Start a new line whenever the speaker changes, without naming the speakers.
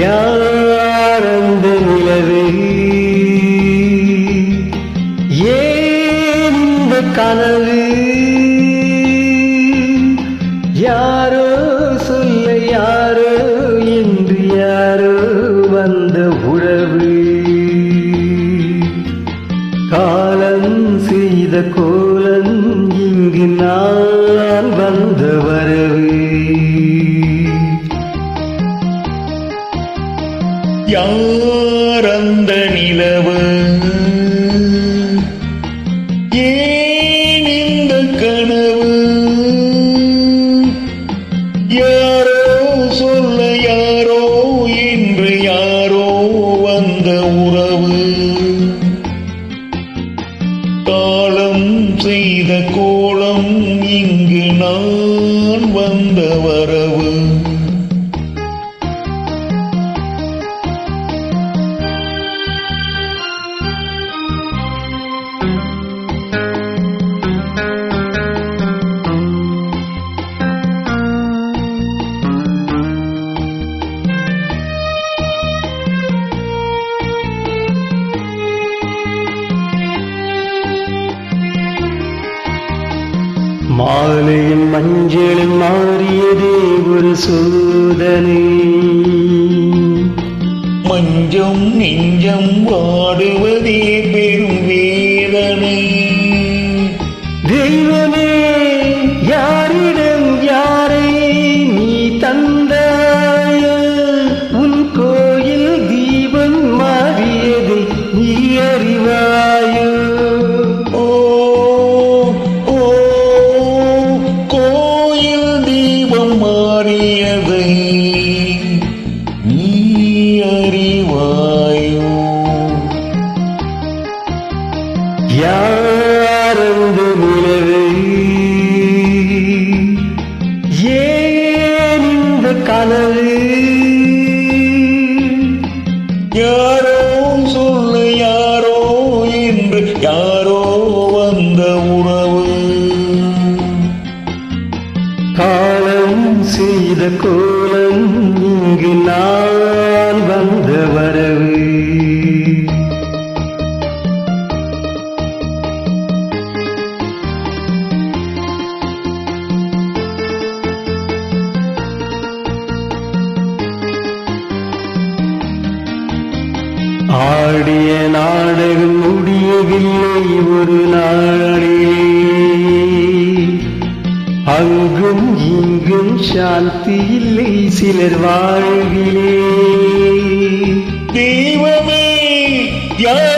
யாரந்த நிலவே? ஏன் இந்த கனவு? யாரோ சொல்ல யாரோ என்று யாரோ வந்த உறவு. காலம் செய்த கோலம் இங்கு நான் வந்த வரவு.
யார் அந்த நிலவு? ஏன் இந்த கனவு? யாரோ சொல்ல யாரோ இன்று யாரோ வந்த உறவு. காலம் செய்த கோலம் இங்கு நான் வந்தவர வரவு
மாலையும் மஞ்சளும் மாறியதே ஒரு சோதனை.
மஞ்சம் நெஞ்சம் வாடுவதே
கனவு.
யாரோ சொல்ல யாரோ என்று யாரோ வந்த உறவு.
காலம் செய்த கோலம் இங்கு நான் வந்த வரவு. ஆடிய நாடகம் முடியவில்லை ஒரு நாளிலே அங்கும் இங்கும் சாந்தி இல்லை சிலர் வாழ்விலே.
தெய்வமே யார்